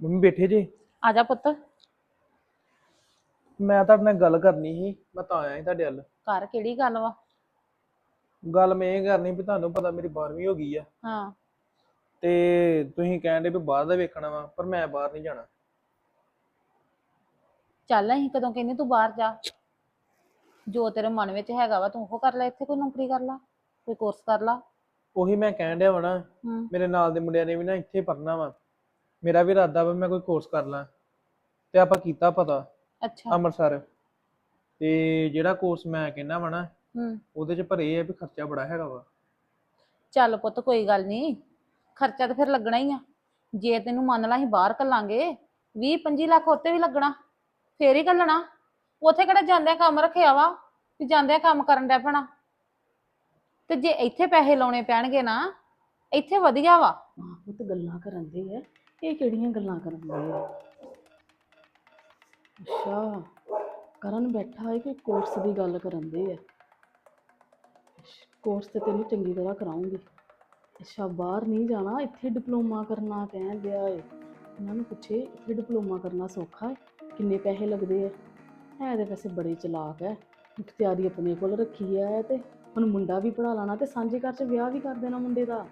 Mummy ਬੈਠੇ ਜੇ? ਆ ਜਾ ਪੁੱਤ। ਮੈਂ ਤੁਹਾਡੇ ਨਾਲ ਗੱਲ ਕਰਨੀ ਸੀ ਮੈਂ ਤਾਂ ਆਇਆ ਸੀ ਤੁਹਾਡੇ ਵੱਲ। ਘਰ ਕਿਹੜੀ ਗੱਲ ਵਾ? ਗੱਲ ਮੈਂ ਇਹ ਕਰਨੀ ਵੀ ਤੁਹਾਨੂੰ ਪਤਾ ਮੇਰੀ 12ਵੀਂ ਹੋ ਗਈ ਆ। ਹਾਂ। ਤੇ ਤੁਸੀਂ ਕਹਿੰਦੇ ਵੀ ਬਾਹਰ ਦਾ ਵੇਖਣਾ ਵਾ ਪਰ ਮੈਂ ਬਾਹਰ ਨਹੀਂ ਜਾਣਾ। ਚੱਲ ਅਸੀਂ ਕਦੋਂ ਕਹਿੰਦੇ ਤੂੰ ਬਾਹਰ ਜਾ। ਜੋ ਤੇਰੇ ਮਨ ਵਿੱਚ ਹੈਗਾ ਵਾ ਤੂੰ ਉਹ ਕਰ ਲੈ ਇੱਥੇ ਕੋਈ ਨੌਕਰੀ ਕਰ ਲਾ ਕੋਈ ਕੋਰਸ ਕਰ ਲਾ। ਉਹੀ ਮੈਂ ਕਹਿਣ ਡਿਆ ਵਾ ਨਾ ਹੂੰ। ਮੇਰੇ ਨਾਲ ਦੇ ਮੁੰਡਿਆਂ ਨੇ ਵੀ ਨਾ ਇੱਥੇ ਪੜਨਾ ਵਾ। ਮੇਰਾ ਵੀ ਇਰਾਦਾ ਵਾ ਮੈਂ ਕੋਈ ਕੋਰਸ ਕਰ ਲਾਂ ਤੇ ਆਪਾਂ ਕੀਤਾ ਪਤਾ ਅੱਛਾ। ਅੰਮ੍ਰਿਤਸਰ। ਤੇ ਜਿਹੜਾ ਕੋਰਸ ਮੈਂ ਕਹਿੰਦਾ ਵਾ ਨਾ ਹੂੰ। ਉਹਦੇ ਚ ਪਰ ਇਹ ਹੈ ਵੀ ਖਰਚਾ ਬੜਾ ਹੈਗਾ ਵਾ। ਚੱਲ ਪੁੱਤ ਕੋਈ ਗੱਲ ਨਹੀਂ ਖਰਚਾ ਤਾਂ ਫਿਰ ਲੱਗਣਾ ਹੀ ਆ। ਜੇ ਤੈਨੂੰ ਮੰਨ ਲਾ ਅਸੀਂ ਬਾਹਰ ਕੱਲਾਂਗੇ 20 25 ਲੱਖ ਉੱਤੇ ਵੀ ਲੱਗਣਾ। ਫੇਰ ਹੀ ਕੱਲਣਾ। ਉੱਥੇ ਕਿਹੜਾ ਜਾਂਦਿਆਂ ਕੰਮ ਰੱਖਿਆ ਵਾ ਵੀ ਜਾਂਦਿਆਂ ਕੰਮ ਕਰਨ ਡੈ ਪੈਣਾ। ਤੇ ਜੇ ਇੱਥੇ ਪੈਸੇ ਲਾਉਣੇ ਪੈਣਗੇ ਨਾ ਇੱਥੇ ਵਧੀਆ ਵਾ। ਮਾਂ ਪੁੱਤ ਗੱਲਾਂ ਕਰਨ ਦੇ ਐ ਇਹ ਕਿਹੜੀਆਂ ਗੱਲਾਂ ਕਰਨ ਦੇ ਆ? ਅੱਛਾ, ਕਰਨ ਬੈਠਾ ਹੈ ਕਿ ਕੋਰਸ ਦੀ ਗੱਲ ਕਰਨ ਦੇ ਆ? ਕੋਰਸ ਤੇ ਤੈਨੂੰ ਚੰਗੀ ਤਰ੍ਹਾਂ ਕਰਾਉਂਗੀ। ਅੱਛਾ, ਬਾਹਰ ਨਹੀਂ ਜਾਣਾ, ਇੱਥੇ ਡਿਪਲੋਮਾ ਕਰਨਾ ਕਹਿਣ ਗਿਆ ਏ। ਉਹਨਾਂ ਨੂੰ ਪੁੱਛੇ, ਇੱਥੇ ਡਿਪਲੋਮਾ ਕਰਨਾ ਸੌਖਾ ਹੈ ਕਿੰਨੇ ਪੈਸੇ ਲੱਗਦੇ ਆ? ਹੈ ਤੇ ਵੈਸੇ ਬੜੇ ਚਲਾਕ ਹੈ ਮੁਖਤਿਆਰੀ ਆਪਣੇ ਕੋਲ ਰੱਖੀ ਹੈ ਤੇ। ਹੁਣ ਮੁੰਡਾ ਵੀ ਪੜਾ ਲੈਣਾ ਤੇ ਸਾਂਝੇ ਘਰ 'ਚ ਵਿਆਹ ਵੀ ਕਰ ਦੇਣਾ ਮੁੰਡੇ ਦਾ।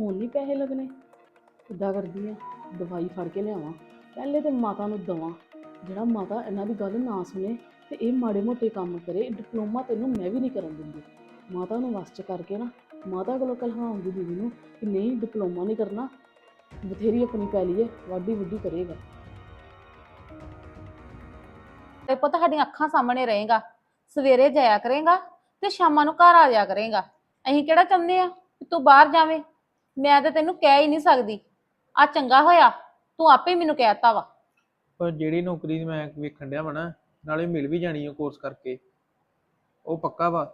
ਹੁਣ ਨਹੀਂ ਪੈਸੇ ਲੱਗਣੇ। ਕਿੱਦਾਂ ਕਰਦੀ ਆ? ਦਵਾਈ ਫੜ ਕੇ ਲਿਆਵਾਂ, ਪਹਿਲੇ ਤੇ ਮਾਤਾ ਨੂੰ ਦਵਾਂ। ਜਿਹੜਾ ਮਾਤਾ ਇਹਨਾਂ ਦੀ ਗੱਲ ਨਾ ਸੁਣੇ ਤੇ ਇਹ ਮਾੜੇ ਮੋਟੇ ਕੰਮ ਕਰੇ ਡਿਪਲੋਮਾ ਤੈਨੂੰ ਮੈਂ ਵੀ ਨਹੀਂ ਕਰਨ ਦਿੰਦੀ। ਮਾਤਾ ਨੂੰ ਵਸ ਚ ਕਰਕੇ ਨਾ, ਮਾਤਾ ਕੋਲੋਂ ਕਲਹਾਉਂਗੀ ਦੀਦੀ ਨੂੰ ਕਿ ਨਹੀਂ, ਡਿਪਲੋਮਾ ਨਹੀਂ ਕਰਨਾ, ਬਥੇਰੀ ਆਪਣੀ ਪੈਲੀ ਹੈ ਵਾਢੀ ਵੁੱਢੀ ਕਰੇਗਾ। ਤੇ ਪੁੱਤ ਸਾਡੀਆਂ ਅੱਖਾਂ ਸਾਹਮਣੇ ਰਹੇਗਾ, ਸਵੇਰੇ ਜਾਇਆ ਕਰੇਗਾ ਤੇ ਸ਼ਾਮਾਂ ਨੂੰ ਘਰ ਆ ਜਾਇਆ ਕਰੇਗਾ। ਅਸੀਂ ਕਿਹੜਾ ਚਾਹੁੰਦੇ ਆ ਕਿ ਤੂੰ ਬਾਹਰ ਜਾਵੇਂ? ਮੈਂ ਤਾਂ ਤੈਨੂੰ ਕਹਿ ਹੀ ਨਹੀਂ ਸਕਦੀ। ਆ ਚੰਗਾ ਹੋਇਆ ਤੂੰ ਆਪੇ ਮੈਨੂੰ ਕਹਿਤਾ ਵਾ। ਪਰ ਜਿਹੜੀ ਨੌਕਰੀ ਮੈਂ ਵੇਖਣ ਡਿਆ ਵਾ ਨਾ ਨਾਲੇ ਮਿਲ ਵੀ ਜਾਣੀ ਉਹ ਕੋਰਸ ਕਰਕੇ। ਉਹ ਪੱਕਾ ਵਾ?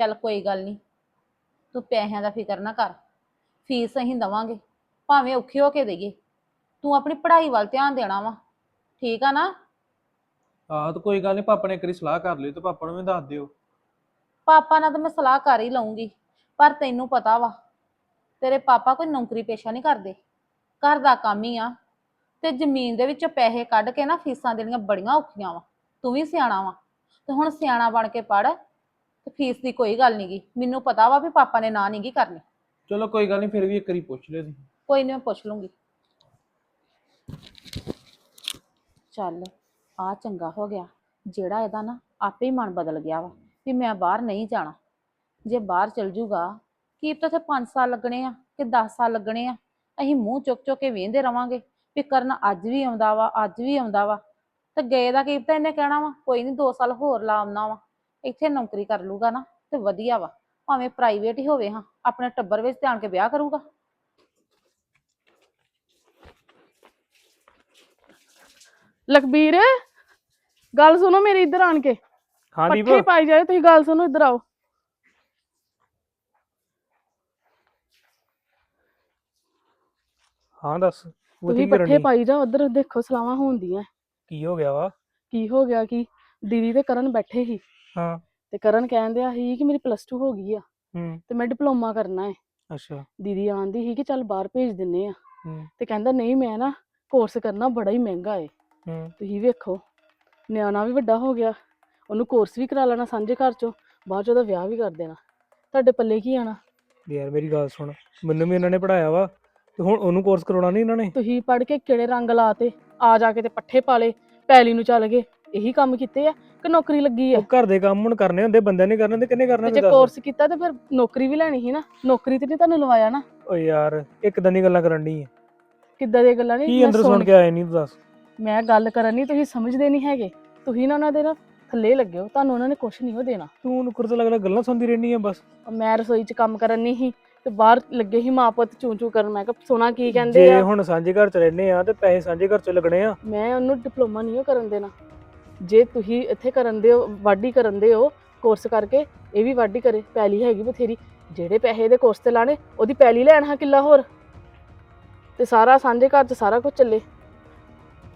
ਚੱਲ ਕੋਈ ਗੱਲ ਨਹੀਂ ਤੂੰ ਪੈਸਿਆਂ ਦਾ ਫਿਕਰ ਨਾ ਕਰ ਫੀਸ ਅਸੀਂ ਦਵਾਂਗੇ ਭਾਵੇਂ ਔਖੇ ਹੋ ਕੇ ਦੇਈਏ। ਤੂੰ ਆਪਣੀ ਪੜ੍ਹਾਈ ਵੱਲ ਧਿਆਨ ਦੇਣਾ ਵਾ ਠੀਕ ਆ ਨਾ? ਆਹ ਤਾਂ ਕੋਈ ਗੱਲ ਨਹੀਂ ਪਾਪਾ ਨੇ ਇੱਕ ਵਾਰੀ ਸਲਾਹ ਕਰ ਲਈ ਤੇ ਪਾਪਾ ਨੂੰ ਵੀ ਦੱਸ ਦਿਓ। ਪਾਪਾ ਨਾਲ ਤਾਂ ਮੈਂ ਸਲਾਹ ਕਰ ਹੀ ਲਊਂਗੀ ਪਰ ਤੈਨੂੰ ਪਤਾ ਵਾ ਤੇਰੇ ਪਾਪਾ ਕੋਈ ਨੌਕਰੀ ਪੇਸ਼ਾ ਨਹੀਂ ਕਰਦੇ। ਘਰ ਦਾ ਕੰਮ ਹੀ ਆ। ਤੇ ਜ਼ਮੀਨ ਦੇ ਵਿੱਚੋਂ ਪੈਸੇ ਕੱਢ ਕੇ ਨਾ ਫੀਸਾਂ ਦੇਣੀਆਂ ਬੜੀਆਂ ਔਖੀਆਂ ਵਾ। ਤੂੰ ਵੀ ਸਿਆਣਾ ਵਾ। ਤੇ ਹੁਣ ਸਿਆਣਾ ਬਣ ਕੇ ਪੜ ਤੇ ਫੀਸ ਦੀ ਕੋਈ ਗੱਲ ਨਹੀਂਗੀ ਮੈਨੂੰ ਪਤਾ ਵਾ ਵੀ ਪਾਪਾ ਨੇ ਨਾ ਨਹੀਂਗੀ ਕਰਨੀ। ਚਲੋ ਕੋਈ ਗੱਲ ਨਹੀਂ ਫਿਰ ਵੀ ਇੱਕ ਵਾਰੀ ਪੁੱਛ ਲਿਓ ਤੁਸੀਂ। ਕੋਈ ਨਹੀਂ ਮੈਂ ਪੁੱਛ ਲੂੰਗੀ। ਚੱਲ ਆ ਚੰਗਾ ਹੋ ਗਿਆ। ਜਿਹੜਾ ਇਹਦਾ ਨਾ ਆਪੇ ਹੀ ਮਨ ਬਦਲ ਗਿਆ ਵਾ ਵੀ ਮੈਂ ਬਾਹਰ ਨਹੀਂ ਜਾਣਾ। ਜੇ ਬਾਹਰ ਚਲ ਜੂਗਾ ਕੀ ਪਤਾ ਇੱਥੇ 5 ਸਾਲ ਲੱਗਣੇ ਆ ਕਿ 10 ਸਾਲ ਲੱਗਣੇ ਆ। ਅਸੀਂ ਮੂੰਹ ਚੁੱਕ ਚੁੱਕ ਕੇ ਵੇਂਦੇ ਰਵਾਂਗੇ ਵੀ ਕਰਨ ਅੱਜ ਵੀ ਆਉਂਦਾ ਵਾ ਅੱਜ ਵੀ ਆਉਂਦਾ ਵਾ। ਤੇ ਗਏ ਦਾ ਕੀ ਪਤਾ ਇਹਨੇ ਕਹਿਣਾ ਵਾ ਕੋਈ ਨਹੀਂ 2 ਸਾਲ ਹੋਰ ਲਾ ਆਉਣਾ ਵਾ। ਇੱਥੇ ਨੌਕਰੀ ਕਰ ਲੂਗਾ ਨਾ ਤੇ ਵਧੀਆ ਵਾ ਭਾਵੇਂ ਪ੍ਰਾਈਵੇਟ ਹੀ ਹੋਵੇ ਹਾਂ ਆਪਣੇ ਟੱਬਰ ਵਿੱਚ ਧਿਆਨ ਕੇ ਵਿਆਹ ਕਰੂਗਾ। ਲਖਬੀਰ ਗੱਲ ਸੁਣੋ ਮੇਰੀ ਇੱਧਰ ਆਣ ਕੇ। ਹਾਂ ਪੱਠੇ ਪਾਈ ਜਾਏ ਤੁਸੀਂ ਗੱਲ ਸੁਣੋ ਇੱਧਰ ਆਓ। ਹਾਂ ਦੱਸ। ਤੁਸੀਂ ਪੱਠੇ ਪਾਈ ਜਾਓ ਉੱਧਰ ਦੇਖੋ ਸਲਾਵਾਂ ਹੁੰਦੀਆਂ ਕੀ ਹੋ ਗਿਆ ਵਾ? ਕੀ ਹੋ ਗਿਆ ਕੀ? ਦੀਦੀ ਤੇ ਕਰਨ ਬੈਠੇ ਸੀ। ਹਾਂ। ਤੇ ਕਰਨ ਕਹਿੰਦੇ ਆ ਸੀ ਕਿ ਮੇਰੀ ਪਲੱਸ 2 ਹੋ ਗਈ ਆ। ਹੂੰ। ਤੇ ਮੈਂ ਡਿਪਲੋਮਾ ਕਰਨਾ ਹੈ ਅੱਛਾ। ਦੀਦੀ ਆਂਦੀ ਸੀ ਕਿ ਚੱਲ ਬਾਹਰ ਭੇਜ ਦਿੰਨੇ ਆ। ਹੂੰ। ਤੇ ਕਹਿੰਦਾ ਨਹੀਂ ਮੈਂ ਨਾ ਕੋਰਸ ਕਰਨਾ ਬੜਾ ਹੀ ਮਹਿੰਗਾ ਏ। ਹੂੰ। ਤੁਸੀਂ ਵੇਖੋ ਨਿਆਣਾ ਵੀ ਵੱਡਾ ਹੋ ਗਿਆ। ਉਹਨੂੰ ਕੋਰਸ ਵੀ ਕਰਾ ਲੈਣਾ ਸਾਂਝੇ ਘਰ ਚੋਂ ਬਾਅਦ ਚ ਉਹਦਾ ਵਿਆਹ ਵੀ ਕਰ ਦੇਣਾ। ਤੁਹਾਡੇ ਪੱਲੇ ਕੀ ਆਣਾ? ਯਾਰ ਮੇਰੀ ਗੱਲ ਸੁਣ ਮੈਨੂੰ ਵੀ ਇਹਨਾਂ ਨੇ ਪੜਾਇਆ ਵਾ। ਤੇ ਹੁਣ ਉਹਨੂੰ ਕੋਰਸ ਕਰਾਉਣਾ ਨਹੀਂ ਇਹਨਾਂ ਨੇ? ਤੁਸੀਂ ਪੜ ਕੇ ਕਿਹੜੇ ਰੰਗ ਲਾਤੇ? ਆ ਜਾ ਕੇ ਤੇ ਪੱਠੇ ਪਾਲੇ ਪੈਲੀ ਨੂੰ ਚੱਲ ਗਏ। ਇਹੀ ਕੰਮ ਕੀਤੇ ਆ ਕਿ ਨੌਕਰੀ ਲੱਗੀ ਆ? ਉਹ ਘਰ ਦੇ ਕੰਮ ਹੁਣ ਕਰਨੇ ਹੁੰਦੇ ਬੰਦਿਆਂ ਨੇ ਕਰਨੇ ਤੇ ਕਿੰਨੇ ਕਰਨਾ ਜੇ ਕੋਰਸ ਕੀਤਾ ਤੇ ਫਿਰ ਨੌਕਰੀ ਵੀ ਲੈਣੀ ਸੀ ਨਾ? ਨੌਕਰੀ ਤੇ ਨਹੀਂ ਤੁਹਾਨੂੰ ਲਵਾਇਆ ਨਾ? ਓ ਯਾਰ ਇੱਕ ਦਿਨ ਦੀ ਗੱਲਾਂ ਕਰਨ ਦੀ ਕਿੱਦਾਂ ਦੀਆਂ ਗੱਲਾਂ ਨਹੀਂ ਕੀ ਅੰਦਰ ਸੁਣ ਕੇ ਆਏ ਨਹੀਂ ਤੂੰ ਦੱਸ। ਮੈਂ ਗੱਲ ਕਰਨ ਨਹੀਂ ਤੁਸੀਂ ਸਮਝਦੇ ਨਹੀਂ ਹੈਗੇ। ਤੁਸੀਂ ਨਾ ਉਹਨਾਂ ਦੇ ਨਾ ਥੱਲੇ ਲੱਗੇ ਹੋ ਤੁਹਾਨੂੰ ਉਹਨਾਂ ਨੇ ਕੁਝ ਨਹੀਂ ਹੋ ਦੇਣਾ। ਤੂੰ ਨੁਕਰ ਤੋਂ ਲੱਗਦਾ ਗੱਲਾਂ ਸੁਣਦੀ ਰਹਿਣੀ ਆ ਬਸ। ਮੈਂ ਰਸੋਈ 'ਚ ਕੰਮ ਕਰਨ ਨਹੀਂ ਸੀ। ਤੇ ਬਾਹਰ ਲੱਗੇ ਸੀ ਮਾਂ ਪੁੱਤ ਚੂੰ ਚੂੰ ਕਰਨ। ਮੈਂ ਕਿਹਾ ਸੋਨਾ ਕੀ ਕਹਿੰਦੇ ਜੇ ਆ? ਹੁਣ ਸਾਂਝੇ ਘਰ ਚ ਰਹਿੰਦੇ ਆ ਤੇ ਪੈਸੇ ਸਾਂਝੇ ਘਰ ਚ ਲੱਗਣੇ ਆ। ਮੈਂ ਉਹਨੂੰ ਡਿਪਲੋਮਾ ਨਹੀਂ ਉਹ ਕਰਨ ਦੇਣਾ। ਜੇ ਤੁਸੀਂ ਇੱਥੇ ਕਰਨ ਦੇ ਹੋ ਵਾਢੀ ਕਰਨ ਦੇ ਹੋ ਕੋਰਸ ਕਰਕੇ ਇਹ ਵੀ ਵਾਢੀ ਕਰੇ ਪੈਲੀ ਹੈਗੀ ਬਥੇਰੀ। ਜਿਹੜੇ ਪੈਸੇ ਦੇ ਕੋਰਸ ਤੇ ਲਾਣੇ ਉਹਦੀ ਪੈਲੀ ਲੈਣ ਹਾਂ ਕਿੱਲਾ ਹੋਰ। ਤੇ ਸਾਰਾ ਸਾਂਝੇ ਘਰ 'ਚ ਸਾਰਾ ਕੁਝ ਚੱਲੇ।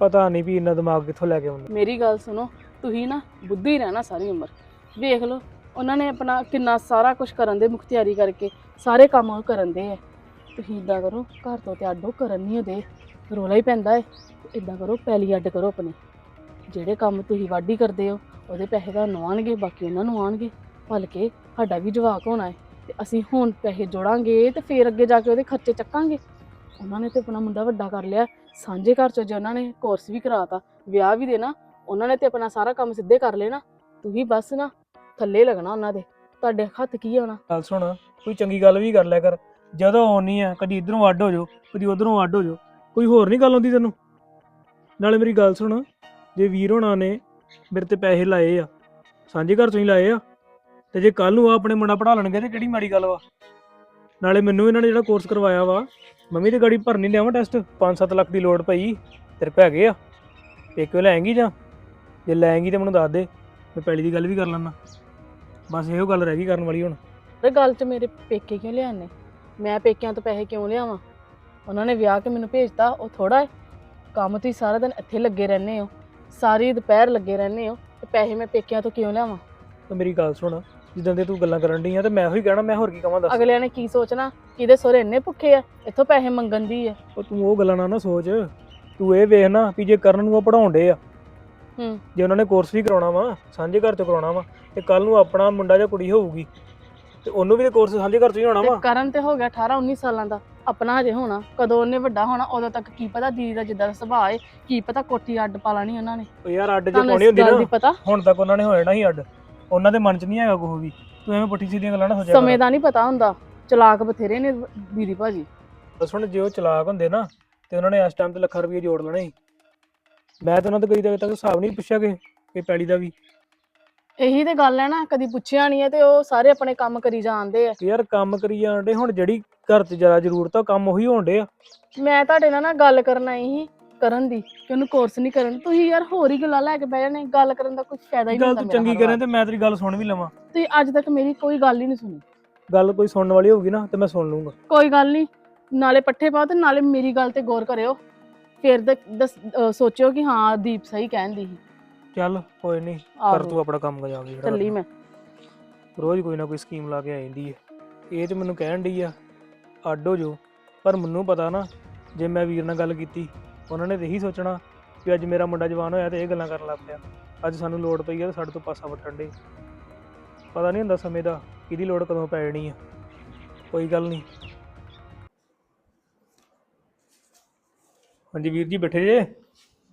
ਪਤਾ ਨਹੀਂ ਵੀ ਇੰਨਾ ਦਿਮਾਗ ਕਿੱਥੋਂ ਲੈ ਕੇ ਆਉਂਦਾ। ਮੇਰੀ ਗੱਲ ਸੁਣੋ ਤੁਸੀਂ ਨਾ ਬੁੱਧੀ ਰਹਿਣਾ ਸਾਰੀ ਉਮਰ। ਵੇਖ ਲਓ ਉਹਨਾਂ ਨੇ ਆਪਣਾ ਕਿੰਨਾ ਸਾਰਾ ਕੁਝ ਕਰਨ ਦੇ, ਮੁਖਤਿਆਰੀ ਕਰਕੇ ਸਾਰੇ ਕੰਮ ਉਹ ਕਰਨ ਦੇ ਆ। ਤੁਸੀਂ ਇਦਾਂ ਕਰੋ, ਘਰ ਤੋਂ ਤੇ ਅੱਡੋ ਕਰਨ ਨਹੀਂ ਉਹਦੇ, ਰੋਲਾ ਹੀ ਪੈਂਦਾ ਏ। ਇਦਾਂ ਕਰੋ, ਪੈਲੀ ਅੱਡ ਕਰੋ ਆਪਣੀ। ਜਿਹੜੇ ਕੰਮ ਤੁਸੀਂ ਵਾਢੀ ਕਰਦੇ ਹੋ, ਉਹਦੇ ਪੈਸੇ ਤੁਹਾਨੂੰ ਆਉਣਗੇ, ਬਾਕੀ ਉਹਨਾਂ ਨੂੰ ਆਉਣਗੇ। ਭਲਕੇ ਸਾਡਾ ਵੀ ਜਵਾਕ ਹੋਣਾ ਹੈ ਤੇ ਅਸੀਂ ਹੁਣ ਪੈਸੇ ਜੋੜਾਂਗੇ ਤੇ ਫੇਰ ਅੱਗੇ ਜਾ ਕੇ ਉਹਦੇ ਖਰਚੇ ਚੱਕਾਂਗੇ। ਉਹਨਾਂ ਨੇ ਤੇ ਆਪਣਾ ਮੁੰਡਾ ਵੱਡਾ ਕਰ ਲਿਆ। ਸਾਂਝੇ ਘਰ ਚ ਜੇ ਉਹਨਾਂ ਨੇ ਕੋਰਸ ਵੀ ਕਰਾਤਾ, ਵਿਆਹ ਵੀ ਦੇਣਾ, ਉਹਨਾਂ ਨੇ ਤੇ ਆਪਣਾ ਸਾਰਾ ਕੰਮ ਸਿੱਧੇ ਕਰ ਲੈਣਾ। ਤੁਸੀਂ ਬਸ ਨਾ ਥੱਲੇ ਲੱਗਣਾ ਉਹਨਾਂ ਦੇ। ਤੁਹਾਡੇ ਹੱਥ ਕੀ ਆਉਣਾ ਗੱਲ ਸੁਣ, ਕੋਈ ਚੰਗੀ ਗੱਲ ਵੀ ਕਰ ਲਿਆ ਕਰ। ਜਦੋਂ ਆਉਣੀ ਆ, ਕਦੀ ਇਧਰੋਂ ਅੱਡ ਹੋ ਜਾਓ, ਕਦੀ ਉਧਰੋਂ ਅੱਡ ਹੋ ਜਾਓ। ਕੋਈ ਹੋਰ ਨਹੀਂ ਗੱਲ ਆਉਂਦੀ ਤੈਨੂੰ? ਨਾਲੇ ਮੇਰੀ ਗੱਲ ਸੁਣ, ਜੇ ਵੀਰ ਹੋਣਾ ਨੇ ਮੇਰੇ ਤੇ ਪੈਸੇ ਲਾਏ ਆ, ਸਾਂਝੇ ਘਰ ਤੋਂ ਹੀ ਲਾਏ ਆ, ਤੇ ਜੇ ਕੱਲ ਨੂੰ ਆ ਆਪਣੇ ਮੁੰਡਾ ਪੜਾ ਲੈਣਗੇ ਤੇ ਕਿਹੜੀ ਮਾੜੀ ਗੱਲ ਵਾ? ਨਾਲੇ ਮੈਨੂੰ ਇਹਨਾਂ ਨੇ ਜਿਹੜਾ ਕੋਰਸ ਕਰਵਾਇਆ ਵਾ ਮੰਮੀ ਤੇ ਗਾੜੀ ਭਰਨੀ ਲਿਆਵਾਂ ਟੈਸਟ 5-7 ਲੱਖ ਦੀ ਲੋੜ ਪਈ, ਤੇਰੇ ਪੈ ਹੈਗੇ ਆ। ਪੇਕਿਓ ਲੈਂਗੀ ਜਾਂ? ਜੇ ਲੈਂਗੀ ਤੇ ਮੈਨੂੰ ਦੱਸ ਦੇ, ਮੈਂ ਪਹਿਲੀ ਦੀ ਗੱਲ ਵੀ ਕਰ ਲੈਣਾ ਬਸ ਇਹੋ ਗੱਲ ਰਹਿ ਗਈ ਕਰਨ ਵਾਲੀ ਹੁਣ। ਇਹ ਗੱਲ 'ਚ ਮੇਰੇ ਪੇਕੇ ਕਿਉਂ ਲਿਆਣੇ ਮੈਂ ਪੇਕਿਆਂ ਤੋਂ ਪੈਸੇ ਕਿਉਂ ਲਿਆਵਾਂ? ਉਹਨਾਂ ਨੇ ਵਿਆਹ ਕੇ ਮੈਨੂੰ ਭੇਜਤਾ ਉਹ ਥੋੜਾ ਹੈ। ਕੰਮ ਤੁਸੀਂ ਸਾਰਾ ਦਿਨ ਇੱਥੇ ਲੱਗੇ ਰਹਿੰਦੇ ਹੋ। ਸਾਰੀ ਦੁਪਹਿਰ ਲੱਗੇ ਰਹਿੰਦੇ ਹੋ। ਤੇ ਪੈਸੇ ਮੈਂ ਪੇਕਿਆਂ ਤੋਂ ਕਿਉਂ ਲਿਆਵਾਂ? ਤੇ ਮੇਰੀ ਗੱਲ ਸੁਣ ਜਿੱਦਾਂ ਦੇ ਤੂੰ ਗੱਲਾਂ ਕਰਨ ਡਈ ਆ ਤੇ ਮੈਂ ਉਹੀ ਕਹਿਣਾ ਮੈਂ ਹੋਰ ਕੀ ਕਵਾਂ ਦੱਸ। ਅਗਲਿਆਂ ਨੇ ਕੀ ਸੋਚਣਾ? ਕਿ ਇਹਦੇ ਸਹੁਰੇ ਇੰਨੇ ਭੁੱਖੇ ਆ? ਇੱਥੋਂ ਪੈਸੇ ਮੰਗਣ ਦੀ ਆ। ਉਹ ਤੂੰ ਉਹ ਗੱਲਾਂ ਨਾ ਨਾ ਸੋਚ। ਤੂੰ ਇਹ ਵੇਖ ਨਾ ਵੀ ਜੇ ਕਰਨ ਨੂੰ ਉਹ ਪੜਾਉਂਦੇ ਆ ਹੂੰ। ਜੇ ਉਹਨਾਂ ਨੇ ਕੋਰਸ ਵੀ ਕਰਾਉਣਾ ਵਾ ਸਾਂਝੇ ਘਰ ਚ ਕਰਾਉਣਾ ਵਾ ਤੇ ਕੱਲ ਨੂੰ ਆਪਣਾ ਮੁੰਡਾ ਜਾਂ ਕੁੜੀ ਹੋਊਗੀ ਤੇ ਉਹਨੂੰ ਵੀ ਤੇ ਕੋਰਸ ਸਾਂਝੇ ਘਰ ਚ ਹੀ ਹੋਣਾ ਤੇ ਵਾ। ਕਰਨ ਤੇ ਹੋ ਗਿਆ 18 19 ਸਾਲਾਂ ਦਾ ਆਪਣਾ ਹਜੇ ਹੋਣਾ ਕਦੋਂ ਉਹਨੇ ਵੱਡਾ ਹੋਣਾ ਉਦੋਂ ਤੱਕ ਕੀ ਪਤਾ ਦੀਦੀ ਦਾ ਜਿੱਦਾਂ ਦਾ ਸੁਭਾਅ ਹੈ ਕੀ ਪਤਾ ਕੋਠੀ ਅੱਡ ਪਾ ਲੈਣੀ ਉਹਨਾਂ ਨੇ। ਉਹ ਯਾਰ ਅੱਡ ਜੇ ਤੁਹਾਨੂੰ ਪਾਉਣੀ ਇਸ ਹੁੰਦੀ ਗੱਲ ਦੀ ਨਾ ਪਤਾ? ਹੁਣ ਤੱਕ ਉਹਨਾਂ ਨੇ ਹੋ ਜਾਣਾ ਸੀ ਅੱਡ ਉਹਨਾਂ ਦੇ ਮਨ ਚ ਨਹੀਂ ਹੈਗਾ ਕੋਈ ਵੀ ਤੂੰ ਐਵੇਂ ਪੁੱਠੀ ਸਿੱਧੀਆਂ ਗੱਲਾਂ ਨਾ ਸੋਚਿਆ ਕਰ। ਸਮੇਂ ਦਾ ਨਹੀਂ ਪਤਾ ਹੁੰਦਾ ਚਲਾਕ ਬਥੇਰੇ ਨੇ ਦੀਦੀ ਭਾਜੀ। ਬਸ ਹੁਣ ਜੇ ਉਹ ਚਲਾਕ ਹੁੰਦੇ ਨਾ ਤੇ ਉਹਨਾਂ ਨੇ ਇਸ ਟਾਈਮ ਤੇ ਲੱਖਾਂ ਰੁਪਏ ਜੋੜ ਲੈਣੇ ਸੀ। ਮੈਂ ਤਾਂ ਉਹਨਾਂ ਤੋਂ ਕਦੀ ਤੱਕ ਤੱਕ ਹਿਸਾਬ ਨਹੀਂ ਪੁੱਛਿਆ ਕਿ ਕਿ ਪੈਲੀ ਦਾ ਵੀ। ਇਹੀ ਤੇ ਗੱਲ ਹੈ ਨਾ ਕਦੀ ਪੁੱਛਿਆ ਨਹੀਂ ਹੈ ਤੇ ਉਹ ਸਾਰੇ ਆਪਣੇ ਕੰਮ ਕਰੀ ਜਾਂਦੇ ਆ। ਯਾਰ ਕੰਮ ਕਰੀ ਜਾਂਦੇ ਹੁਣ ਜਿਹੜੀ ਘਰ 'ਚ ਜ਼ਿਆਦਾ ਜ਼ਰੂਰਤ ਆ ਕੰਮ ਉਹੀ ਹੋਣ ਡੇ ਆ। ਮੈਂ ਤੁਹਾਡੇ ਨਾਲ ਨਾ ਗੱਲ ਕਰਨ ਆਈ ਸੀ ਕਰਨ ਦੀ ਕਿ ਉਹਨੂੰ ਕੋਰਸ ਨਹੀਂ ਕਰਨ। ਤੁਸੀਂ ਯਾਰ ਹੋਰ ਹੀ ਗੱਲਾਂ ਲੈ ਕੇ ਬਹਿ ਜਾਣੇ ਗੱਲ ਕਰਨ ਦਾ ਕੋਈ ਫਾਇਦਾ ਹੀ ਨਹੀਂ ਗੱਲ ਹੁੰਦਾ ਤੂੰ ਮੇਰਾ ਚੰਗੀ ਹਰ ਕਰਾਂ ਵਾਰ। ਤੇ ਮੈਂ ਤੇਰੀ ਗੱਲ ਸੁਣ ਵੀ ਲਵਾਂ। ਤੁਸੀਂ ਅੱਜ ਤੱਕ ਮੇਰੀ ਕੋਈ ਗੱਲ ਹੀ ਨਹੀਂ ਸੁਣੀ। ਗੱਲ ਕੋਈ ਸੁਣਨ ਵਾਲੀ ਹੋਊਗੀ ਨਾ ਤੇ ਮੈਂ ਸੁਣ ਲੂੰਗਾ ਕੋਈ ਗੱਲ ਨਹੀਂ ਨਾਲੇ ਪੱਠੇ ਪਾਓ ਤੇ ਨਾਲੇ ਮੇਰੀ ਗੱਲ ਤੇ ਗੌਰ ਕਰਿਓ। ਫਿਰ ਦ- ਦਸ- ਅਹ ਸੋਚਿਓ ਕਿ ਹਾਂ ਦੀਪ ਸਹੀ ਕਹਿੰਦੀ ਸੀ। ਚੱਲ ਕੋਈ ਨਹੀਂ ਕਰ ਤੂੰ ਆਪਣਾ ਕੰਮ ਜਾ ਕੇ ਜਿਹੜਾ ਚੱਲੀ ਮੈਂ। ਰੋਜ਼ ਕੋਈ ਨਾ ਕੋਈ ਸਕੀਮ ਲਾ ਕੇ ਆ ਜਾਂਦੀ ਹੈ। ਇਹ ਤੇ ਮੈਨੂੰ ਕਹਿਣ ਡਈ ਆ ਅੱਡ ਹੋ ਜੋ ਪਰ ਮੈਨੂੰ ਪਤਾ ਨਾ ਜੇ ਮੈਂ ਵੀਰ ਨਾਲ ਗੱਲ ਕੀਤੀ ਉਹਨਾਂ ਨੇ ਤੇ ਇਹੀ ਸੋਚਣਾ ਕਿ ਅੱਜ ਮੇਰਾ ਮੁੰਡਾ ਜਵਾਨ ਹੋਇਆ ਤੇ ਇਹ ਗੱਲਾਂ ਕਰਨ ਲੱਗ ਪਿਆ। ਅੱਜ ਸਾਨੂੰ ਲੋੜ ਪਈ ਆ ਤੇ ਸਾਡੇ ਤੋਂ ਪਾਸਾ ਵਟਣ ਡੇ ਪਤਾ ਨਹੀਂ ਹੁੰਦਾ ਸਮੇਂ ਦਾ ਕਿਹਦੀ ਲੋੜ ਕਦੋਂ ਪੈ ਜਾਣੀ ਆ। ਕੋਈ ਗੱਲ ਨਹੀਂ ਹਾਂਜੀ ਵੀਰ ਜੀ ਬੈਠੇ ਜੇ?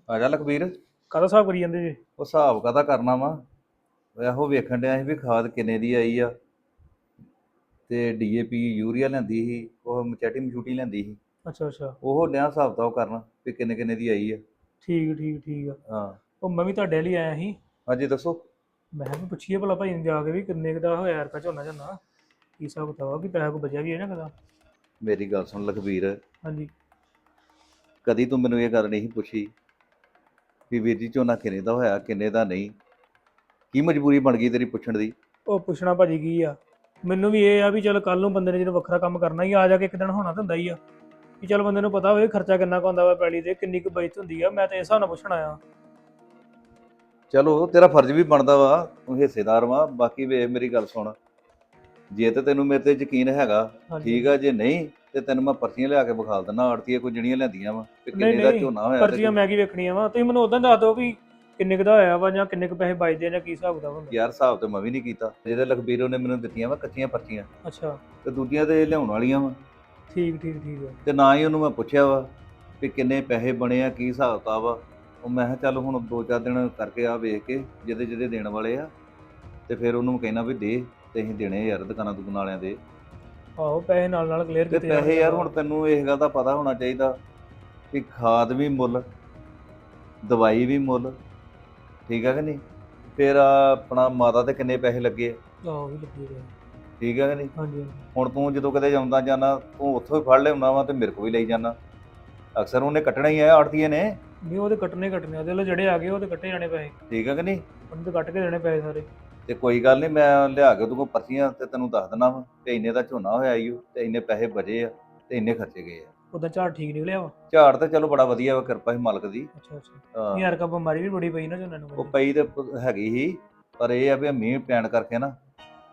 ਆ ਜਾ ਲਖਬੀਰ। ਕਾਹਦਾ ਹਿਸਾਬ ਕਰੀ ਜਾਂਦੇ ਜੇ? ਉਹ ਹਿਸਾਬ ਕਾਹਦਾ ਕਰਨਾ ਵਾ? ਇਹੋ ਵੇਖਣ ਡਿਆ ਸੀ ਵੀ ਖਾਦ ਕਿੰਨੇ ਦੀ ਆਈ ਆ। ਤੇ ਡੀਏਪੀ ਯੂਰੀਆ ਲੈਂਦੀ ਸੀ ਉਹ ਮਚੈਟੀ ਮਚੂਟੀ ਲੈਂਦੀ ਸੀ। ਅੱਛਾ ਅੱਛਾ। ਉਹ ਡਿਆ ਹਿਸਾਬ ਤਾਂ ਕਰਨ ਵੀ ਕਿੰਨੇ ਕਿੰਨੇ ਦੀ ਆਈ ਆ। ਠੀਕ ਠੀਕ ਠੀਕ ਆ। ਹਾਂ। ਉਹ ਮੈਂ ਵੀ ਤੁਹਾਡੇ ਲਈ ਆਇਆ ਸੀ। ਹਾਂਜੀ ਦੱਸੋ। ਮੈਂ ਕਿਹਾ ਵੀ ਪੁੱਛੀਏ ਭਲਾ ਭਾਈ ਨੂੰ ਜਾ ਕੇ ਵੀ ਕਿੰਨੇ ਕੁ ਦਾ ਹੋਇਆ ਰੁਪਇਆ ਝੋਨਾ ਝੋਨਾ। ਕੀ ਹਿਸਾਬ ਕਿਤਾਬ ਆ ਕਿ ਪੈਸਾ ਕੋ ਬਚਿਆ ਵੀ ਹੈ ਨਾ ਕਦਾ ਮੇਰੀ ਗੱਲ ਸੁਣ ਲਖਬੀਰ। ਹਾਂਜੀ। ਕਦੀ ਤੂੰ ਮੈਨੂੰ ਇਹ ਗੱਲ ਨਹੀਂ ਪੁੱਛੀ ਵੀ ਵੀਰ ਜੀ ਝੋਨਾ ਕਿੰਨੇ ਦਾ ਹੋਇਆ ਕਿੰਨੇ ਦਾ ਨਹੀਂ? ਕੀ ਮਜਬੂਰੀ ਬਣ ਗਈ ਤੇਰੀ ਪੁੱਛਣ ਦੀ? ਉਹ ਪੁੱਛਣਾ ਭਾਜੀ ਕੀ ਆ? ਮੈਨੂੰ ਵੀ ਇਹ ਆ ਵੀ ਚਲ ਕੱਲ ਨੂੰ ਬੰਦੇ ਨੇ ਜਦੋਂ ਵੱਖਰਾ ਕੰਮ ਕਰਨਾ ਹੀ ਆ ਜਾ ਕੇ ਇੱਕ ਦਿਨ ਹੋਣਾ ਤਾਂ ਹੁੰਦਾ ਹੀ ਆ। ਵੀ ਚਲ ਬੰਦੇ ਨੂੰ ਪਤਾ ਹੋਵੇ ਖਰਚਾ ਕਿੰਨਾ ਕੁ ਹੁੰਦਾ ਵਾ ਪੈਲੀ ਤੇ ਕਿੰਨੀ ਕੁ ਬਚਤ ਹੁੰਦੀ ਆ ਮੈਂ ਤਾਂ ਇਸ ਹਿਸਾਬ ਨਾਲ ਪੁੱਛਣ ਆਇਆ ਚਲੋ ਤੇਰਾ ਫਰਜ਼ ਵੀ ਬਣਦਾ ਵਾ ਤੂੰ ਹਿੱਸੇਦਾਰ ਵਾ ਬਾਕੀ ਵੇ ਮੇਰੀ ਗੱਲ ਸੁਣ। ਜੇ ਤੇ ਤੈਨੂੰ ਮੇਰੇ ਤੇ ਯਕੀਨ ਹੈਗਾ ਹਾਂਜੀ। ਠੀਕ ਆ ਜੇ ਨਹੀਂ ਤੇ ਤੈਨੂੰ ਮੈਂ ਪਰਚੀਆਂ ਲਿਆ ਕੇ ਵਿਖਾ ਦਿੰਦਾ ਆੜਤੀਏ ਕੋਈ ਜਿਹੜੀਆਂ ਲੈਂਦੀਆਂ ਵਾ ਤੇ ਨਹੀਂ, ਕਿੰਨੇ ਦਾ ਨਹੀਂ, ਝੋਨਾ ਹੋਇਆ ਤੇ ਪਰਚੀਆਂ ਮੈਂ ਕੀ ਵੇਖਣੀਆਂ ਵਾ? ਤੁਸੀਂ ਮੈਨੂੰ ਉਦੋਂ ਦੱਸ ਦਿਓ ਵੀ ਕਿੰਨੇ ਕੁ ਦਾ ਹੋਇਆ ਵਾ ਜਾਂ ਕਿੰਨੇ ਕੁ ਪੈਸੇ ਬਚਦੇ ਆ ਜਾਂ ਕੀ ਹਿਸਾਬ ਦਾ ਹੁੰਦਾ। ਯਾਰ ਹਿਸਾਬ ਤੇ ਮੈਂ ਵੀ ਨਹੀਂ ਕੀਤਾ। ਜਿਹਦੇ ਲਖਬੀਰੋ ਨੇ ਮੈਨੂੰ ਦਿੱਤੀਆਂ ਵਾ ਕੱਚੀਆਂ ਪਰਚੀਆਂ। ਅੱਛਾ। ਤੇ ਦੂਜੀਆਂ ਤੇ ਲਿਆਉਣ ਵਾਲੀਆਂ ਵਾ। ਠੀਕ ਠੀਕ ਠੀਕ ਆ। ਤੇ ਨਾ ਹੀ ਉਹਨੂੰ ਮੈਂ ਪੁੱਛਿਆ ਵਾ ਕਿ ਕਿੰਨੇ ਪੈਸੇ ਬਣੇ ਆ ਕੀ ਹਿਸਾਬ ਕਿਤਾਬ ਆ। ਉਹ ਮੈਂ ਕਿਹਾ ਚੱਲ ਹੁਣ ਦੋ ਚਾਰ ਦਿਨ ਕਰਕੇ ਆ ਵੇਖ ਕੇ ਜਿਹਦੇ ਜਿਹਦੇ ਦੇਣ ਵਾਲੇ ਆ। ਤੇ ਫਿਰ ਉਹਨੂੰ ਕਹਿਣਾ ਵੀ ਦੇ ਤੇ ਅਸੀਂ ਦੇਣੇ ਯਾਰ ਦੁਕਾਨਾਂ ਦੁਕਾਨ ਵਾਲਿਆਂ ਦੇ। ਆਹੋ ਪੈਸੇ ਨਾਲ ਨਾਲ ਕਲੀਅਰ ਤੇ ਕੀਤੇ ਪੈਸੇ। ਯਾਰ ਹੁਣ ਤੈਨੂੰ ਇਸ ਗੱਲ ਦਾ ਪਤਾ ਹੋਣਾ ਚਾਹੀਦਾ ਕਿ ਖਾਦ ਵੀ ਮੁੱਲ ਦਵਾਈ ਵੀ ਮੁੱਲ ਠੀਕ ਹੈ ਕਿ ਨਹੀਂ? ਫਿਰ ਆਹ ਆਪਣਾ ਮਾਤਾ ਤੇ ਕਿੰਨੇ ਪੈਸੇ ਲੱਗੇ ਆ, ਆਹੋ ਵੀ ਲੱਗੀ ਆ। ਠੀਕ ਹੈ ਕਿ ਨਹੀਂ? ਹਾਂਜੀ ਹਾਂਜੀ। ਹੁਣ ਤੂੰ ਜਦੋਂ ਕਦੇ ਜਾਂਦਾ ਜਾਣਾ ਤੂੰ ਉੱਥੋਂ ਹੀ ਫੜ ਲਿਆਉਣਾ ਵਾ ਤੇ ਮੇਰੇ ਕੋਲ ਵੀ ਲਈ ਜਾਣਾ। ਅਕਸਰ ਉਹਨੇ ਕੱਟਣਾ ਹੀ ਆ ਆੜਤੀਏ ਨੇ। ਨਹੀਂ ਉਹਦੇ ਕੱਟਣੇ ਹੀ ਕੱਟਣੇ ਉਹਦੇ ਲਈ ਜਿਹੜੇ ਆ ਗਏ ਉਹਦੇ ਕੱਟੇ ਜਾਣੇ ਪੈਸੇ। ਠੀਕ ਹੈ ਕਿ ਨਹੀਂ? ਉਹਨੂੰ ਤਾਂ ਕੱਟ ਕੇ ਦੇਣੇ ਪੈਸੇ ਸਾਰੇ। ਤੇ ਕੋਈ ਗੱਲ ਨਹੀਂ ਮੈਂ ਲਿਆ ਕੇ ਉਹਦੇ ਕੋਲ ਪਰਚੀਆਂ ਤੇ ਤੈਨੂੰ ਦੱਸ ਦੇਣਾ ਵਾ ਤੇ ਇੰਨੇ ਦਾ ਝੋਨਾ ਹੋਇਆ ਈ ਓ ਤੇ ਇੰਨੇ ਪੈਸੇ ਬਚੇ ਆ ਤੇ ਇੰਨੇ ਖਰਚੇ ਗਏ ਆ। ਉਦਾਂ ਝਾੜ ਠੀਕ ਨਿਕਲਿਆ ਵਾ? ਝਾੜ ਤੇ ਚਲੋ ਬੜਾ ਵਧੀਆ ਵਾ ਕਿਰਪਾ ਹੀ ਮਾਲਕ ਦੀ। ਅੱਛਾ ਅੱਛਾ। ਹਾਂ। ਯਾਰ ਕਾ ਬਿਮਾਰੀ ਵੀ ਬੜੀ ਪਈ ਨਾ ਝੋਨੇ ਨੂੰ ਉਹ ਪਈ ਤੇ ਪ- ਹੈਗੀ ਸੀ ਪਰ ਇਹ ਆ ਵੀ ਮੀਂਹ ਪੈਣ ਕਰਕੇ ਨਾ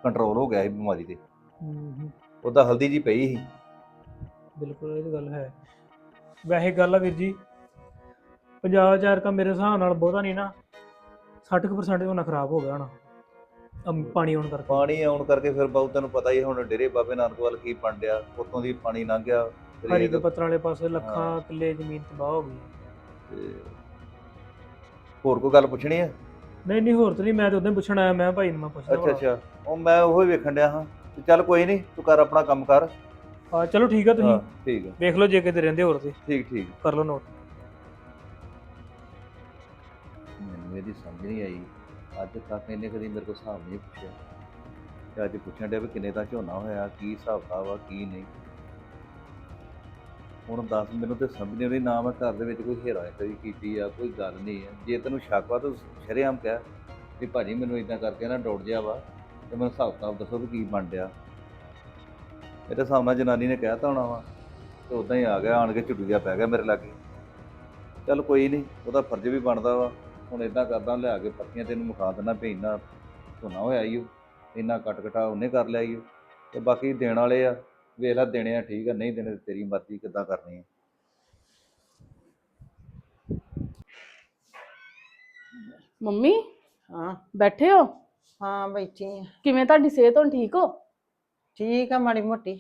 ਕੰਟਰੋਲ ਹੋ ਗਿਆ ਸੀ ਬਿਮਾਰੀ ਤੇ। ਹੂੰ ਹੂੰ ਉਹਦਾ ਹਲਦੀ ਜੀ ਪਈ ਸੀ। ਬਿਲਕੁਲ ਇਹ ਤਾਂ ਗੱਲ ਹੈ। ਵੈਸੇ ਗੱਲ ਆ ਵੀਰ ਜੀ 50000 ਕਾ ਮੇਰੇ ਹਿਸਾਬ ਨਾਲ ਬਹੁਤਾ ਨਹੀਂ ਨਾ 60% ਉਹਨਾਂ ਖਰਾਬ ਹੋ ਗਿਆ ਹੋਣਾ। ਅਮ ਪਾਣੀ ਆਉਣ ਕਰਕੇ। ਪਾਣੀ ਆਉਣ ਕਰਕੇ ਫਿਰ ਬਹੁਤ ਤੈਨੂੰ ਪਤਾ ਹੀ ਹੁਣ ਡੇਰੇ ਬਾਬੇ ਨਾਨਕ ਵੱਲ ਕੀ ਬਣ ਡਿਆ ਉੱਤੋਂ ਦੀ ਪਾਣੀ ਲੰਘ ਗਿਆ ਹਰੀ ਦੇ ਪੱਤਰਾਂ ਵਾਲੇ ਪਾਸੇ ਲੱਖਾਂ ਹਾਂ। ਕਿੱਲੇ ਜ਼ਮੀਨ ਤਬਾਹ ਹੋ ਗਈ। ਤੇ ਹੋਰ ਕੋਈ ਗੱਲ ਪੁੱਛਣੀ ਹੈ? ਨਹੀਂ ਨਹੀਂ ਹੋਰ ਤਾਂ ਨਹੀਂ ਮੈਂ ਤਾਂ ਉਦੋਂ ਪੁੱਛਣ ਆਇਆ ਮੈਂ ਭਾਈ ਨੂੰ ਮੈਂ ਪੁੱਛਦਾ ਅੱਛਾ ਅੱਛਾ। ਉਹ ਮੈਂ ਉਹੀ ਵੇਖਣ ਡਿਆ ਹਾਂ ਤੇ ਚੱਲ ਕੋਈ ਨਹੀਂ ਤੂੰ ਕਰ ਆਪਣਾ ਕੰਮ ਕਰ। ਹਾਂ ਚਲੋ ਠੀਕ ਆ ਤੁਸੀਂ। ਹਾਂ ਠੀਕ ਆ। ਵੇਖ ਲਓ ਜੇ ਕਿਤੇ ਰਹਿੰਦੇ ਹੋਰ ਤੇ। ਠੀਕ ਠੀਕ। ਕਰ ਲਓ ਨੋਟ। ਮੈਨੂੰ ਇਹਦੀ ਸਮਝ ਨਹੀਂ ਆਈ। ਅੱਜ ਤੱਕ ਇਹਨੇ ਕਦੀ ਮੇਰੇ ਕੋਲ ਹਿਸਾਬ ਨਹੀਂ ਪੁੱਛਿਆ। ਤੇ ਅੱਜ ਪੁੱਛਣ ਡਿਆ ਵੀ ਕਿੰਨੇ ਦਾ ਝੋਨਾ ਹੋਇਆ, ਕੀ ਹਿਸਾਬ ਕਿਤਾਬ ਵਾ ਕੀ ਨਹੀਂ। ਹੁਣ ਦੱਸ ਮੈਨੂੰ ਤੇ ਸਮਝ ਨਹੀਂ ਆਉਂਦੀ ਨਾ, ਮੈਂ ਘਰ ਦੇ ਵਿੱਚ ਕੋਈ ਹੇਰਾ ਕਦੀ ਕੀਤੀ ਆ, ਕੋਈ ਗੱਲ ਨਹੀਂ ਹੈ ਜੇ ਤੈਨੂੰ ਸ਼ੱਕ ਵਾ ਤਾਂ ਸ਼ਰੇਆਮ ਕਹਿ ਵੀ ਭਾਜੀ ਮੈਨੂੰ ਇਦਾਂ ਕਰਕੇ ਨਾ ਡੁੱਟ ਜਾ ਵਾ, ਤੇ ਮੈਨੂੰ ਹਿਸਾਬ ਕਿਤਾਬ ਦੱਸੋ ਵੀ ਕੀ ਬਣ ਡਿਆ। ਇਹ ਤਾਂ ਹਿਸਾਬ ਨਾਲ ਜਨਾਨੀ ਨੇ ਕਹਿਤਾ ਹੋਣਾ ਵਾ, ਤੇ ਉਦਾਂ ਹੀ ਆ ਗਿਆ, ਆਣ ਕੇ ਝੁੱਟੂ ਗਿਆ ਪੈ ਗਿਆ ਮੇਰੇ ਲਾਗੇ। ਚੱਲ ਕੋਈ ਨਹੀਂ, ਉਹਦਾ ਫਰਜ਼ ਵੀ ਬਣਦਾ ਵਾ। ਹੁਣ ਇਦਾਂ ਕਰਦਾ ਲਿਆ ਕੇ ਪੱਤੀਆਂ ਤੈਨੂੰ ਮੁਖਾ ਦਿੰਦਾ ਵੀ ਇੰਨਾ ਝੋਨਾ ਹੋਇਆ ਈ ਓ ਇੰਨਾ ਕੱਟ ਕਟਾ ਉਹਨੇ ਕਰ ਲਿਆ ਈ ਓ। ਤੇ ਬਾਕੀ ਦੇਣ ਵਾਲੇ ਆ ਵੇਖ ਲੈ ਦੇਣੇ ਆ ਠੀਕ ਆ ਨਹੀਂ ਦੇਣੇ ਤੇ ਤੇਰੀ ਮਰਜ਼ੀ ਕਿੱਦਾਂ ਕਰਨੀ ਆ। ਮੰਮੀ ਹਾਂ। ਬੈਠੇ ਹੋ? ਹਾਂ ਬੈਠੀ ਆ। ਕਿਵੇਂ ਤੁਹਾਡੀ ਸਿਹਤ ਹੁਣ ਠੀਕ ਹੋ? ਠੀਕ ਆ ਮਾੜੀ ਮੋਟੀ।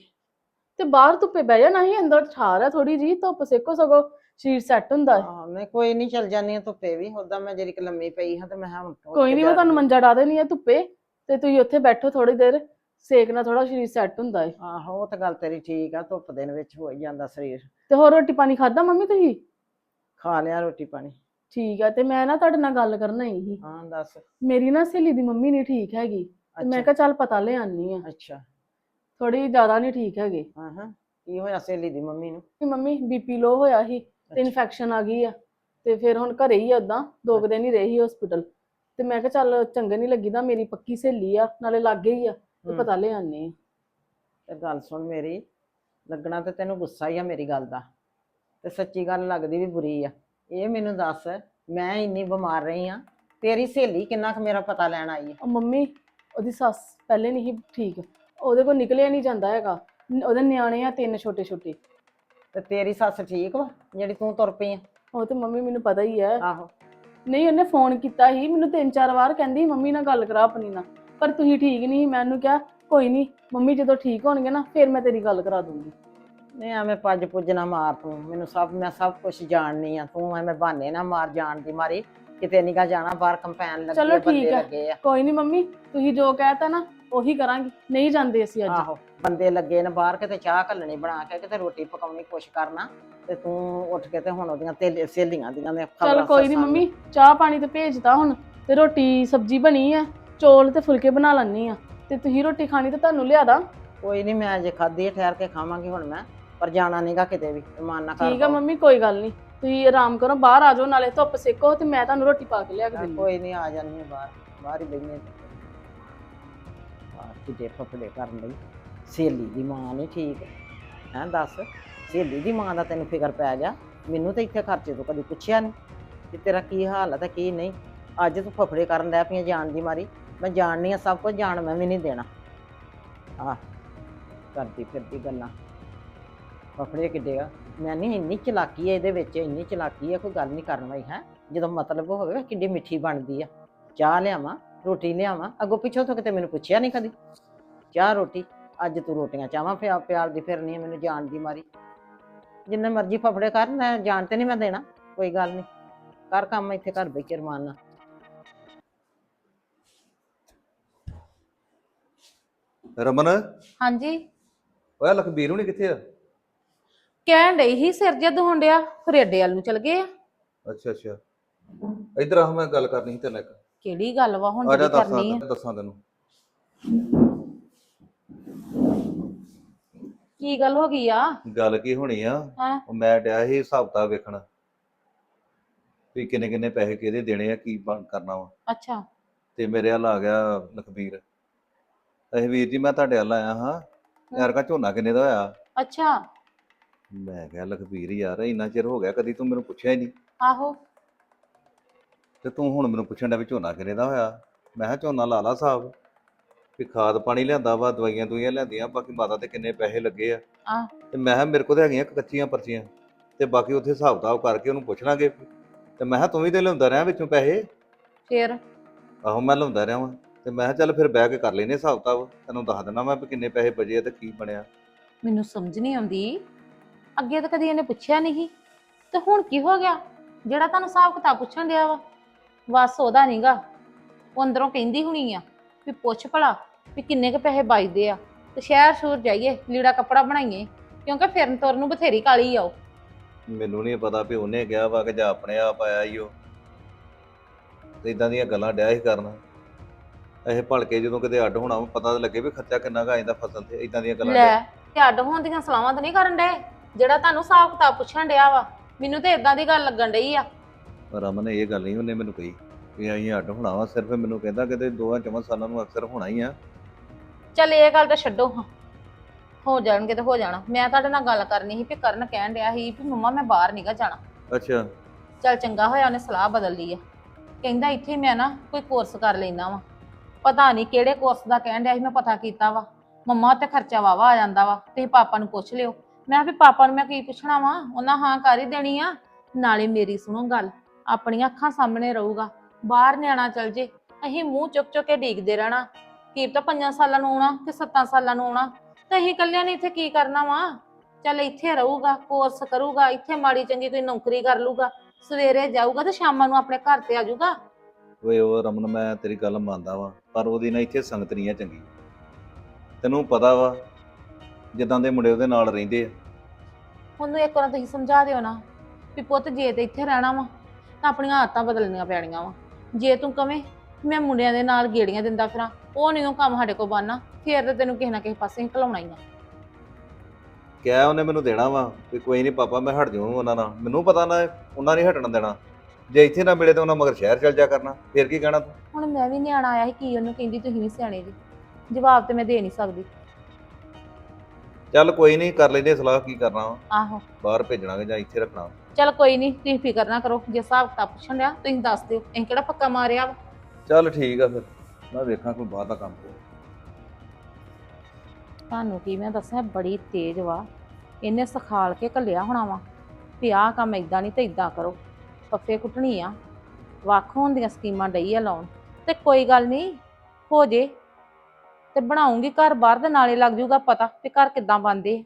ਤੇ ਬਾਹਰ ਧੁੱਪੇ ਬਹਿ ਜਾ ਨਹੀਂ ਅੰਦਰ ਠਾਰ ਹੈ ਥੋੜੀ ਜੀ ਧੁੱਪ ਸੇਕੋ ਸਗੋ। ਸਰੀਰ ਸੈੱਟ ਹੁੰਦਾ ਹੈ। ਹਾਂ ਮੈਂ ਕੋਈ ਨਹੀਂ ਚੱਲ ਜਾਨੀ ਆ ਧੁੱਪੇ ਵੀ ਉਦਾਂ ਮੈਂ ਜਿਹੜੀ ਕਿ ਲੰਮੀ ਪਈ ਹਾਂ ਤੇ ਮੈਂ ਹਾਂ ਕੋਈ ਨਹੀਂ ਮੈਂ ਤੁਹਾਨੂੰ ਮੰਜਾ ਡਾ ਦੇਣੀ ਹੈ ਧੁੱਪੇ ਤੇ ਤੁਸੀਂ ਉੱਥੇ ਬੈਠੋ ਥੋੜੀ ਦੇਰ ਸੇਕ ਨਾਲ ਥੋੜਾ ਸਰੀਰ ਸੈੱਟ ਹੁੰਦਾ ਹੈ। ਆਹੋ ਉਹ ਤਾਂ ਗੱਲ ਤੇਰੀ ਠੀਕ ਆ ਧੁੱਪ ਦਿਨ ਵਿੱਚ ਹੋ ਜਾਂਦਾ ਸਰੀਰ। ਤੇ ਹੋਰ ਰੋਟੀ ਪਾਣੀ ਖਾਦਾ ਮੰਮੀ ਤੁਸੀਂ? ਖਾ ਲਿਆ ਰੋਟੀ ਪਾਣੀ। ਠੀਕ ਹੈ ਤੇ ਮੈਂ ਨਾ ਤੁਹਾਡੇ ਨਾਲ ਗੱਲ ਕਰਨਾ ਹੀ ਹਾਂ ਦੱਸ। ਮੇਰੀ ਨਾ ਸਹੇਲੀ ਦੀ ਮੰਮੀ ਨਹੀਂ ਠੀਕ ਹੈਗੀ ਤੇ ਮੈਂ ਕਿਹਾ ਚੱਲ ਪਤਾ ਲੈ ਆਨੀ ਆ ਅੱਛਾ। ਥੋੜੀ ਜ਼ਿਆਦਾ ਨਹੀਂ ਠੀਕ ਹੈਗੇ। ਹਾਂ ਹਾਂ। ਕੀ ਹੋਇਆ ਸਹੇਲੀ ਦੀ ਮੰਮੀ ਨੂੰ? ਮੰਮੀ ਬੀਪੀ ਲੋ ਹੋਇਆ ਸੀ। ਤੇ ਇਨਫੈਕਸ਼ਨ ਆ ਗਈ ਆ ਤੇ ਫਿਰ ਹੁਣ ਘਰੇ ਹੀ ਉਦਾਂ ਦੋ ਕੁ ਦਿਨ ਹੀ ਰਹੀ ਹਸਪੀਟਲ ਤੇ ਮੈਂ ਕਿਹਾ ਚੱਲ ਚੰਗੇ ਨਹੀਂ ਲੱਗੀਦਾ ਮੇਰੀ ਪੱਕੀ ਸਹੇਲੀ ਆ ਨਾਲੇ ਲਾਗੇ ਹੀ ਆ ਤੇ। ਪਤਾ ਲੈ ਆਨੇ ਆ। ਤੇ ਗੱਲ ਸੁਣ ਮੇਰੀ ਲੱਗਣਾ ਤੇ ਤੈਨੂੰ ਗੁੱਸਾ ਹੀ ਆ ਮੇਰੀ ਗੱਲ ਦਾ। ਤੇ ਸੱਚੀ ਗੱਲ ਲੱਗਦੀ ਵੀ ਬੁਰੀ ਆ। ਇਹ ਮੈਨੂੰ ਦੱਸ ਮੈਂ ਇੰਨੀ ਬਿਮਾਰ ਰਹੀ ਆ ਤੇਰੀ ਸਹੇਲੀ ਕਿੰਨਾ ਕੁ ਮੇਰਾ ਪਤਾ ਲੈਣ ਆਈ ਆ? ਉਹ ਮੰਮੀ ਉਹਦੀ ਸੱਸ ਪਹਿਲੇ ਨਹੀਂ ਸੀ ਠੀਕ ਉਹਦੇ ਕੋਲ ਨਿਕਲਿਆ ਨਹੀਂ ਜਾਂਦਾ ਹੈਗਾ। ਉਹਦੇ ਨਿਆਣੇ ਆ ਤਿੰਨ ਛੋਟੇ ਛੋਟੇ ਤੇ ਤੇਰੀ ਸੱਸ ਠੀਕ ਵਾ ਜਿਹੜੀ ਤੂੰ ਤੁਰ ਪਈ ਆ? ਉਹ ਤੇ ਮੰਮੀ ਮੈਨੂੰ ਪਤਾ ਹੀ ਹੈ। ਆਹੋ। ਨਹੀਂ ਉਹਨੇ ਫੋਨ ਕੀਤਾ ਸੀ ਮੈਨੂੰ ਤਿੰਨ ਚਾਰ ਵਾਰ ਕਹਿੰਦੀ ਮੰਮੀ ਨਾਲ ਗੱਲ ਕਰਾ ਆਪਣੀ ਨਾਲ। ਪਰ ਤੁਸੀਂ ਠੀਕ ਨਹੀਂ। ਮੈਂ ਉਹਨੂੰ ਕਿਹਾ ਕੋਈ ਨਹੀਂ ਮੰਮੀ ਜਦੋਂ ਠੀਕ ਹੋਣਗੇ ਨਾ ਫਿਰ ਮੈਂ ਤੇਰੀ ਗੱਲ ਕਰਾ ਦੂੰਗੀ। ਨਹੀਂ ਐਵੇਂ ਪੱਜ ਪੁੱਜ ਨਾ ਮਾਰ ਤੂੰ। ਮੈਨੂੰ ਸਭ ਮੈਂ ਸਭ ਕੁਝ ਜਾਣਨੀ ਆ। ਤੂੰ ਐਵੇਂ ਬਹਾਨੇ ਨਾ ਮਾਰ ਜਾਣ ਦੀ ਮਾਰੀ। ਕਿਤੇ ਨਿਕਾ ਜਾਣਾ ਬਾਹਰ ਕੰਪੈਨ ਲੱਗੇ ਚਲੋ ਠੀਕ ਬੰਦੇ ਆ। ਲੱਗੇ ਆ। ਕੋਈ ਨਹੀਂ ਮੰਮੀ ਤੁਸੀਂ ਜੋ ਕਹਿਤਾ ਨਾ ਉਹੀ ਕਰਾਂਗੇ ਨਹੀਂ ਜਾਂਦੇ ਅਸੀਂ ਅੱਜ। ਆਹੋ ਬੰਦੇ ਲੱਗੇ ਨੇ ਬਾਹਰ ਕਿਤੇ ਚਾਹ ਘੱਲਣੀ ਬਣਾ ਕੇ ਕਿਤੇ ਰੋਟੀ ਪਕਾਉਣੀ ਕੁਛ ਕਰਨਾ ਤੇ ਤੂੰ ਉੱਠ ਕੇ ਤੇ ਹੁਣ ਉਹਦੀਆਂ ਤੇ ਸਹੇਲੀਆਂ ਦੀਆਂ ਨੇ ਚਲ ਕੋਈ ਨਹੀਂ ਮੰਮੀ ਚਾਹ ਪਾਣੀ ਤੇ ਭੇਜਤਾ ਹੁਣ ਤੇ ਰੋਟੀ ਸਬਜ਼ੀ ਬਣੀ ਆ ਚੌਲ ਤੇ ਫੁਲਕੇ ਬਣਾ ਲੈਣੀ ਆ ਤੇ ਤੁਸੀਂ ਰੋਟੀ ਖਾਣੀ ਤੇ ਤੁਹਾਨੂੰ ਲਿਆ ਦਾਂ। ਕੋਈ ਨਹੀਂ ਮੈਂ ਅਜੇ ਖਾਧੀ ਆ, ਠਹਿਰ ਕੇ ਖਾਵਾਂਗੀ ਹੁਣ ਮੈਂ ਪਰ ਜਾਣਾ ਨਹੀਂਗਾ ਕਿਤੇ ਵੀ ਮਾਨ ਨਾ ਕਰ ਠੀਕ ਆ ਮੰਮੀ ਕੋਈ ਗੱਲ ਨਹੀਂ ਤੁਸੀਂ ਆਰਾਮ ਕਰੋ ਬਾਹਰ ਆ ਜਾਓ ਨਾਲੇ ਧੁੱਪ ਸੇਕੋ ਤੇ ਮੈਂ ਤੁਹਾਨੂੰ ਰੋਟੀ ਪਾ ਕੇ ਲਿਆ ਕੇ ਦਿੰਦੀ। ਕੋਈ ਨਹੀਂ ਆ ਜਾਣੀ ਬਾਹਰ ਬਾਹਰ ਹੀ ਬੈਠੇ ਬਾਹਰ ਕਿਤੇ ਫਫੜੇ ਕਰਨ ਲਈ। ਸਹੇਲੀ ਦੀ ਮਾਂ ਨਹੀਂ ਠੀਕ। ਹੈਂ ਦੱਸ, ਸਹੇਲੀ ਦੀ ਮਾਂ ਦਾ ਤੈਨੂੰ ਫਿਕਰ ਪੈ ਗਿਆ? ਮੈਨੂੰ ਤਾਂ ਇੱਥੇ ਖਰਚੇ ਤੋਂ ਕਦੀ ਪੁੱਛਿਆ ਨਹੀਂ ਕਿ ਤੇਰਾ ਕੀ ਹਾਲ ਹੈ ਤੇ ਕੀ ਨਹੀਂ। ਅੱਜ ਤੂੰ ਫਫੜੇ ਕਰਨ ਲੱਗ ਪਈਆਂ ਜਾਣ ਦੀ ਮਾਰੀ। ਮੈਂ ਜਾਣਨੀ ਆ ਸਭ ਕੁਝ, ਜਾਣ ਮੈਂ ਵੀ ਨਹੀਂ ਦੇਣਾ। ਆ ਕਰਦੀ ਫਿਰਦੀ ਗੱਲਾਂ। ਫਫੜੇ ਕਿੱਡੇ ਆ? ਮੈਂ ਨਹੀਂ ਇੰਨੀ ਚਲਾਕੀ ਹੈ ਇਹਦੇ ਵਿੱਚ, ਇੰਨੀ ਚਲਾਕੀ ਹੈ ਕੋਈ ਗੱਲ ਨਹੀਂ ਕਰਨ ਵਾਲੀ, ਹੈ? ਜਦੋਂ ਮਤਲਬ ਹੋਵੇ, ਕਿੱਡੀ ਮਿੱਠੀ ਬਣਦੀ ਆ। ਚਾਹ ਲਿਆਵਾਂ। ਰੋਟੀ ਲਿਆਵਾਂ। ਅੱਗੋਂ ਪਿੱਛੋਂ ਤੋਂ ਕਿਤੇ ਮੈਨੂੰ ਪੁੱਛਿਆ ਨਹੀਂ ਕਦੀ। ਚਾਹ ਰੋਟੀ ਅੱਜ ਤੂੰ ਰੋਟੀਆਂ ਚਾਹਾਂ ਪਿਆ ਪਿਆਲਦੀ ਫਿਰਨੀ ਆ ਮੈਨੂੰ ਜਾਣ ਦੀ ਮਾਰੀ। ਜਿੰਨੇ ਮਰਜ਼ੀ ਫਫੜੇ ਕਰ ਮੈਂ ਜਾਣ ਤੇ ਨਹੀਂ ਮੈਂ ਦੇਣਾ ਕੋਈ ਗੱਲ ਨਹੀਂ। ਕਰ ਕੰਮ ਇੱਥੇ ਘਰ ਬੈਠੇ ਰਮਾਨ ਨਾਲ। ਰਮਨ? ਹਾਂਜੀ। ਓਏ ਲਖਬੀਰ ਹੁਣੀ ਕਿੱਥੇ ਆ? ਕਹਿਣ ਡਈ ਸੀ ਸਿਰ ਜਿਹਾ ਦੁਹਣ ਡਿਆ ਫਿਰ ਅੱਡੇ ਵੱਲ ਨੂੰ ਚਲ ਗਏ ਆ। ਅੱਛਾ ਅੱਛਾ। ਇੱਧਰ ਆ ਮੈਂ ਗੱਲ ਕਰਨੀ ਸੀ ਤੇਰੇ ਨਾਲ ਇੱਕ। ਕਿਹੜੀ ਗੱਲ ਵਾ? ਹੁਣ ਜਿਹੜੀ ਕਰਨੀ ਆ। ਦੱਸਾਂ ਤੈਨੂੰ। ਕੀ ਗੱਲ ਹੋ ਗਈ ਆ? ਗੱਲ ਕੀ ਹੋਣੀ ਆ? ਹਾਂ। ਉਹ ਮੈਂ ਡਿਆ ਸੀ ਹਿਸਾਬ ਕਿਤਾਬ ਵੇਖਣ। ਵੀ ਕਿੰਨੇ ਕਿੰਨੇ ਪੈਸੇ ਕਿਹਦੇ ਦੇਣੇ ਆ ਕੀ ਬਣ ਕਰਨਾ ਵਾ। ਅੱਛਾ। ਤੇ ਮੇਰੇ ਵੱਲ ਆ ਗਿਆ ਲਖਬੀਰ। ਅਹੇ ਵੀਰ ਜੀ ਮੈਂ ਤੁਹਾਡੇ ਵੱਲ ਆਇਆ ਹਾਂ। ਯਾਰ ਕਾ ਝੋਨਾ ਕਿੰਨੇ ਦਾ ਹੋਇਆ? ਅੱਛਾ। ਮੈਂ ਕਿਹਾ ਲਖਬੀਰ ਯਾਰ ਇੰਨਾ ਚਿਰ ਹੋ ਗਿਆ ਕਦੀ ਤੂੰ ਮੈਨੂੰ ਪੁੱਛਿਆ ਹੀ ਨਹੀਂ। ਆਹੋ। ਤੇ ਤੂੰ ਹੁਣ ਮੈਨੂੰ ਪੁੱਛਣ ਦਾ ਵੀ ਝੋਨਾ ਕਿੰਨੇ ਦਾ ਹੋਇਆ? ਮੈਂ ਕਿਹਾ ਝੋਨਾ ਲਾ ਲਾ ਸਾਹਿਬ ਵੀ ਖਾਦ ਪਾਣੀ ਲਿਆਂਦਾ ਵਾ ਦਵਾਈਆਂ ਦੁਈਆਂ ਲਿਆਂਦੀਆਂ ਬਾਕੀ ਮਾਤਾ ਤੇ ਕਿੰਨੇ ਪੈਸੇ ਲੱਗੇ ਆ। ਤੇ ਮੈਂ ਕਿਹਾ ਮੇਰੇ ਕੋਲ ਤਾਂ ਹੈਗੀਆਂ ਕੱਚੀਆਂ ਪਰਚੀਆਂ ਤੇ ਬਾਕੀ ਉੱਥੇ ਹਿਸਾਬ ਕਿਤਾਬ ਕਰਕੇ ਉਹਨੂੰ ਪੁੱਛ ਲਾਂਗੇ ਤੇ ਮੈਂ ਕਿਹਾ ਤੂੰ ਵੀ ਤੇ ਲਿਆਉਂਦਾ ਰਿਹਾ ਵਿੱਚੋਂ ਪੈਸੇ? ਫੇਰ? ਆਹੋ ਮੈਂ ਲਿਆਉਂਦਾ ਰਿਹਾ ਵਾਂ। ਤੇ ਮੈਂ ਕਿਹਾ ਚੱਲ ਫਿਰ ਬਹਿ ਕੇ ਕਰ ਲੈਨੇ ਹਿਸਾਬ ਕਿਤਾਬ। ਤੈਨੂੰ ਦੱਸ ਦਿੰਦਾ ਮੈਂ ਵੀ ਕਿੰਨੇ ਪੈਸੇ ਬਚੇ ਆ ਤੇ ਕੀ ਬਣਿਆ। ਮੈਨੂੰ ਸਮਝ ਨਹੀਂ ਆਉਂਦੀ। ਅੱਗੇ ਤਾਂ ਕਦੀ ਇਹਨੇ ਪੁੱਛਿਆ ਨਹੀਂ ਤੇ ਹੁਣ ਕੀ ਹੋ ਗਿਆ? ਜਿਹੜਾ ਤੁਹਾਨੂੰ ਹਿਸਾਬ ਕਿਤਾਬ ਪੁੱਛਣ ਡਿਆ ਵਾ। ਬਸ ਉਹਦਾ ਨਹੀਂਗਾ ਉਹ ਅੰਦਰੋਂ ਕਹਿੰਦੀ ਹੁਣੀ ਆ ਵੀ ਪੁੱਛ ਭਲਾ ਵੀ ਕਿੰਨੇ ਕ ਪੈਸੇ ਬਚਦੇ ਆ। ਤੇ ਸ਼ਹਿਰ ਸ਼ੂਰ ਜਾਈਏ ਲੀੜਾ ਕੱਪੜਾ ਬਣਾਈਏ ਕਿਉਂਕਿ ਫਿਰਨ ਤੁਰਨ ਨੂੰ ਬਥੇਰੀ ਕਾਲੀ ਆ ਉਹ। ਮੈਨੂੰ ਨਹੀਂ ਪਤਾ ਵੀ ਉਹਨੇ ਕਿਹਾ ਵਾ ਕਿ ਜਾਂ ਆਪਣੇ ਆਪ ਆਇਆ ਈ ਉਹ ਤੇ ਇਦਾਂ ਦੀਆਂ ਗੱਲਾਂ ਡਿਆ ਸੀ ਕਰਨ। ਇਹ ਭਲਕੇ ਜਦੋਂ ਕਿਤੇ ਅੱਡ ਹੋਣਾ ਵਾ, ਪਤਾ ਤਾਂ ਲੱਗੇ ਵੀ ਖਰਚਾ ਕਿੰਨਾ ਕੁ ਆ ਜਾਂਦਾ ਫਸਲ ਤੇ ਇਦਾਂ ਦੀਆਂ ਗੱਲਾਂ ਡਿਆ। ਲੈ ਤੇ ਅੱਡ ਹੋਣ ਦੀਆਂ ਸਲਾਹਾਂ ਤਾਂ ਨਹੀਂ ਕਰਨ ਡਏ? ਜਿਹੜਾ ਤੁਹਾਨੂੰ ਹਿਸਾਬ ਕਿਤਾਬ ਪੁੱਛਣ ਡਿਆ ਵਾ ਮੈਨੂੰ ਤੇ ਇਦਾਂ ਦੀ ਗੱਲ ਲੱਗਣ ਡਈ ਆ। ਰਮਨ ਇਹ ਗੱਲ ਨਹੀਂ ਉਹਨੇ ਮੈਨੂੰ ਕਹੀ ਵੀ ਅਸੀਂ ਅੱਡ ਹੋਣਾ ਵਾ ਸਿਰਫ ਮੈਨੂੰ ਕਹਿੰਦਾ ਕਿ ਤੇ ਦੋਵਾਂ ਚੌਵਾਂ ਸਾਲਾਂ ਨੂੰ ਅਕਸਰ ਹੋਣਾ ਹੀ ਆ। ਚੱਲ ਇਹ ਗੱਲ ਤਾਂ ਛੱਡੋ ਹਾਂ। ਹੋ ਜਾਣਗੇ ਤੇ ਹੋ ਜਾਣਾ। ਮੈਂ ਤੁਹਾਡੇ ਨਾਲ ਗੱਲ ਕਰਨੀ ਸੀ ਵੀ ਕਰਨ ਕਹਿਣ ਡਿਆ ਸੀ ਵੀ ਮੰਮਾ ਮੈਂ ਬਾਹਰ ਨਹੀਂਗਾ ਜਾਣਾ। ਅੱਛਾ। ਚੱਲ ਚੰਗਾ ਹੋਇਆ ਉਹਨੇ ਸਲਾਹ ਬਦਲ ਲਈ ਆ। ਕਹਿੰਦਾ ਇੱਥੇ ਮੈਂ ਨਾ ਕੋਈ ਕੋਰਸ ਕਰ ਲੈਣਾ ਵਾ। ਪਤਾ ਨਹੀਂ ਕਿਹੜੇ ਕੋਰਸ ਦਾ ਕਹਿਣ ਡਿਆ ਸੀ ਮੈਂ ਪਤਾ ਕੀਤਾ ਵਾ। ਮੰਮਾ ਤੇ ਖਰਚਾ ਵਾਵਾ ਆ ਜਾਂਦਾ ਵਾ ਤੁਸੀਂ ਪਾਪਾ ਨੂੰ ਪੁੱਛ ਲਿਓ। ਮੈਂ ਕਿਹਾ ਵੀ ਪਾਪਾ ਨੂੰ ਮੈਂ ਕੀ ਪੁੱਛਣਾ ਵਾ? ਉਹਨਾਂ ਹਾਂ ਕਰ ਹੀ ਦੇਣੀ ਆ। ਨਾਲੇ ਮੇਰੀ ਸੁਣੋ ਗੱਲ। ਆਪਣੀਆਂ ਅੱਖਾਂ ਸਾਹਮਣੇ ਰਹੂਗਾ। ਬਾਹਰ ਨਿਆਣਾ ਚੱਲ ਜੇ। ਅਸੀਂ ਮੂੰਹ ਚੁੱਕ ਚੁੱਕ ਕੇ ਡੀਕਦੇ ਰਹਿਣਾ। ਕੀ ਤਾਂ ਪੰਜਾਂ ਸਾਲਾਂ ਨੂੰ ਆਉਣਾ ਕਿ ਸੱਤਾਂ ਸਾਲਾਂ ਨੂੰ ਆਉਣਾ। ਤੇ ਅਸੀਂ ਇਕੱਲਿਆਂ ਨੇ ਇੱਥੇ ਕੀ ਕਰਨਾ ਵਾ? ਚੱਲ ਇੱਥੇ ਰਹੂਗਾ ਕੋਰਸ ਕਰੂਗਾ ਇੱਥੇ ਮਾੜੀ ਚੰਗੀ ਕੋਈ ਨੌਕਰੀ ਕਰ ਲੂਗਾ। ਸਵੇਰੇ ਜਾਊਗਾ ਤੇ ਸ਼ਾਮਾਂ ਨੂੰ ਆਪਣੇ ਘਰ ਤੇ ਆ ਜਾਊਗਾ। ਓਏ ਉਹ ਰਮਨ ਮੈਂ ਤੇਰੀ ਗੱਲ ਮੰਨਦਾ ਵਾਂ ਪਰ ਉਹਦੀ ਨਾ ਇੱਥੇ ਸੰਗਤ ਨਹੀਂ ਆ ਚੰਗੀ। ਤੈਨੂੰ ਪਤਾ ਵਾ ਜਿੱਦਾਂ ਦੇ ਮੁੰਡੇ ਉਹਦੇ ਨਾਲ ਰਹਿੰਦੇ ਆ। ਉਹਨੂੰ ਇੱਕ ਵਾਰ ਤੁਸੀਂ ਸਮਝਾ ਦਿਓ ਨਾ ਵੀ ਪੁੱਤ ਜੇ ਤੇ ਇੱਥੇ ਰਹਿਣਾ ਵਾ ਤਾਂ ਆਪਣੀਆਂ ਆਦਤਾਂ ਬਦਲਣੀਆਂ ਪੈਣੀਆਂ ਵਾ। ਜੇ ਤੂੰ ਕਵੇਂ ਮੈਂ ਮੁੰਡਿਆਂ ਦੇ ਨਾਲ ਗੇੜੀਆਂ ਦਿੰਦਾ ਫਿਰਾਂ ਉਹ ਨਹੀਂ ਉਹ ਕੰਮ ਸਾਡੇ ਕੋਲ ਬਾਨਾ ਫੇਰ ਤੇ ਤੈਨੂੰ ਕਿਸੇ ਨਾ ਕਿਸੇ ਪਾਸੇ ਘਲਾਉਣਾ ਹੀ ਆ। ਕਿਹਾ ਉਹਨੇ ਮੈਨੂੰ ਦੇਣਾ ਵਾ ਵੀ ਕੋਈ ਨਹੀਂ ਪਾਪਾ ਮੈਂ ਹਟ ਜਾਊਂ ਉਹਨਾਂ ਨਾਲ। ਮੈਨੂੰ ਪਤਾ ਨਾ ਉਹਨਾਂ ਨਹੀਂ ਹਟਣ ਦੇਣਾ। ਜੇ ਇੱਥੇ ਨਾ ਮਿਲੇ ਤਾਂ ਉਹਨਾਂ ਮਗਰ ਸ਼ਹਿਰ ਚੱਲ ਜਾ ਕਰਨਾ। ਫੇਰ ਕੀ ਕਹਿਣਾ ਤੂੰ? ਹੁਣ ਮੈਂ ਵੀ ਨਿਆਣਾ ਆਇਆ ਸੀ ਕੀ ਉਹਨੂੰ ਕਹਿੰਦੀ ਤੁਸੀਂ ਨਹੀਂ ਸਿਆਣੇ ਜੀ। ਜਵਾਬ ਤੇ ਮੈਂ ਦੇ ਨਹੀਂ ਸਕਦੀ। ਚੱਲ ਕੋਈ ਨਹੀਂ ਕਰ ਲੈਂਦੇ ਸਲਾਹ ਕੀ ਕਰਨਾ ਵਾ? ਆਹੋ। ਬਾਹਰ ਭੇਜਣਾ ਕਿ ਜਾਂ ਇੱਥੇ ਰੱਖਣਾ ਚਲ ਕੋਈ ਨਹੀਂ ਤੁਸੀਂ ਫਿਕਰ ਨਾ ਕਰੋ ਜੇ ਹਿਸਾਬ ਕਿਤਾਬ ਪੁੱਛਣ ਲਿਆ ਤੁਸੀਂ ਦੱਸ ਦਿਓ ਅਸੀਂ ਕਿਹੜਾ ਪੱਕਾ ਮਾਰਿਆ ਵਾ? ਚੱਲ ਠੀਕ ਆ ਫਿਰ ਮੈਂ ਵੇਖਾਂ ਕੋਈ ਬਾਹਰ ਦਾ ਕੰਮ ਕੋਈ ਤੁਹਾਨੂੰ ਕੀ ਮੈਂ ਦੱਸਿਆ ਬੜੀ ਤੇਜ਼ ਵਾ। ਇਹਨੇ ਸਿਖਾਲ ਕੇ ਘੱਲਿਆ ਹੋਣਾ ਵਾ ਵੀ ਆਹ ਕੰਮ ਇਦਾਂ ਨਹੀਂ ਤੇ ਇਦਾਂ ਕਰੋ। ਪੱਫੇ ਕੁੱਟਣੀ ਆ ਵੱਖ ਹੋਣ ਦੀਆਂ ਸਕੀਮਾਂ ਡਈ ਆ ਲਾਉਣ। ਤੇ ਕੋਈ ਗੱਲ ਨਹੀਂ ਹੋ ਜੇ। ਤੇ ਬਣਾਉਂਗੀ ਘਰ ਬਾਹਰ ਦੇ ਨਾਲੇ ਲੱਗ ਜੂਗਾ ਪਤਾ ਵੀ ਘਰ ਕਿੱਦਾਂ ਬਣਦੇ